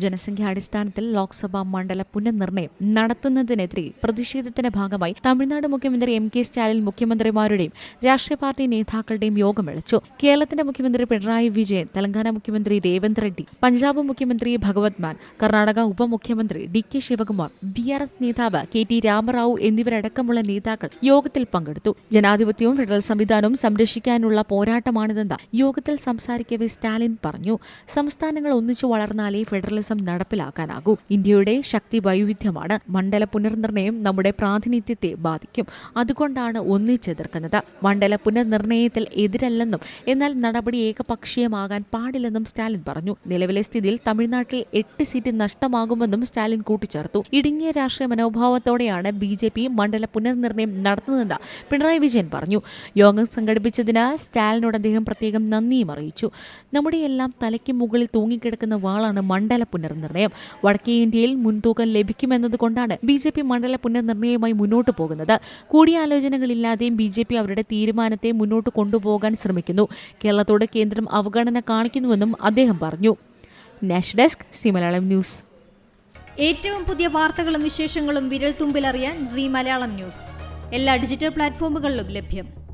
ജനസംഖ്യാടിസ്ഥാനത്തിൽ ലോക്സഭാ മണ്ഡല പുനർനിർണയം നടത്തുന്നതിനെതിരെ പ്രതിഷേധത്തിന്റെ ഭാഗമായി തമിഴ്നാട് മുഖ്യമന്ത്രി എം കെ സ്റ്റാലിൻ മുഖ്യമന്ത്രിമാരുടെയും രാഷ്ട്രീയ പാർട്ടി നേതാക്കളുടെയും യോഗം വിളിച്ചു. കേരളത്തിന്റെ മുഖ്യമന്ത്രി പിണറായി വിജയൻ തെലങ്കാന മുഖ്യമന്ത്രി രേവന്ത് റെഡ്ഡി പഞ്ചാബ് മുഖ്യമന്ത്രി ഭഗവത് മാൻ കർണാടക ഉപമുഖ്യമന്ത്രി D K Shivakumar B R S നേതാവ് കെ ടി രാമറാവു എന്നിവരടക്കമുള്ള നേതാക്കൾ യോഗത്തിൽ പങ്കെടുത്തു. ജനാധിപത്യവും ഫെഡറൽ സംവിധാനവും സംരക്ഷിക്കാനുള്ള പോരാട്ടമാണിതെന്ന് യോഗത്തിൽ സംസാരിക്കവെ സ്റ്റാലിൻ പറഞ്ഞു. സംസ്ഥാനങ്ങൾ ഒന്നിച്ചു വളർന്നാലേ ഫെഡറലിസം നടപ്പിലാക്കാനാകൂ. ഇന്ത്യയുടെ ശക്തി വൈവിധ്യമാണ്. മണ്ഡല പുനർനിർണയം നമ്മുടെ പ്രാതിനിധ്യത്തെ ബാധിക്കും. അതുകൊണ്ടാണ് ഒന്നിച്ചെതിർക്കുന്നത്. മണ്ഡല പുനർനിർണയത്തിൽ എതിരല്ലെന്നും എന്നാൽ നടപടി ഏകപക്ഷീയമാകാൻ പാടില്ലെന്നും സ്റ്റാലിൻ പറഞ്ഞു. നിലവിലെ സ്ഥിതിയിൽ തമിഴ്നാട്ടിൽ എട്ട് സീറ്റ് നഷ്ടമാകുമെന്നും സ്റ്റാലിൻ കൂട്ടിച്ചേർത്തു. ഇടുങ്ങിയ രാഷ്ട്രീയ മനോഭാവത്തോടെയാണ് ബി ജെ പി മണ്ഡല പുനർനിർണയം നടത്തുന്നതെന്ന് പിണറായി വിജയൻ പറഞ്ഞു. യോഗം സംഘടിപ്പിച്ചതിന് സ്റ്റാലിനോട് അദ്ദേഹം പ്രത്യേകം നന്ദിയും അറിയിച്ചു. നമ്മുടെ എല്ലാം തലയ്ക്ക് മുകളിൽ തൂങ്ങിക്കിടക്കുന്ന വാളാണ് മണ്ഡല പുനർനിർണയം. വടക്കേ ഇന്ത്യയിൽ മുൻതൂക്കം ലഭിക്കുമെന്നതുകൊണ്ടാണ് ബി ജെ പി മണ്ഡല പുനർനിർണയവുമായി മുന്നോട്ട് പോകുന്നത്. കൂടിയാലോചനകളില്ലാതെയും ബി ജെ പി അവരുടെ തീരുമാനത്തെ മുന്നോട്ട് കൊണ്ടുപോകാൻ ശ്രമിക്കുന്നു. കേരളത്തോട് കേന്ദ്രം അവഗണന കാണിക്കുന്നുവെന്നും അദ്ദേഹം പറഞ്ഞു. ഡെസ്ക് ന്യൂസ് ഏറ്റവും പുതിയ വാർത്തകളും വിശേഷങ്ങളും വിരൽ തുമ്പിലറിയാൻ സി മലയാളം ന്യൂസ് എല്ലാ ഡിജിറ്റൽ പ്ലാറ്റ്ഫോമുകളിലും ലഭ്യം.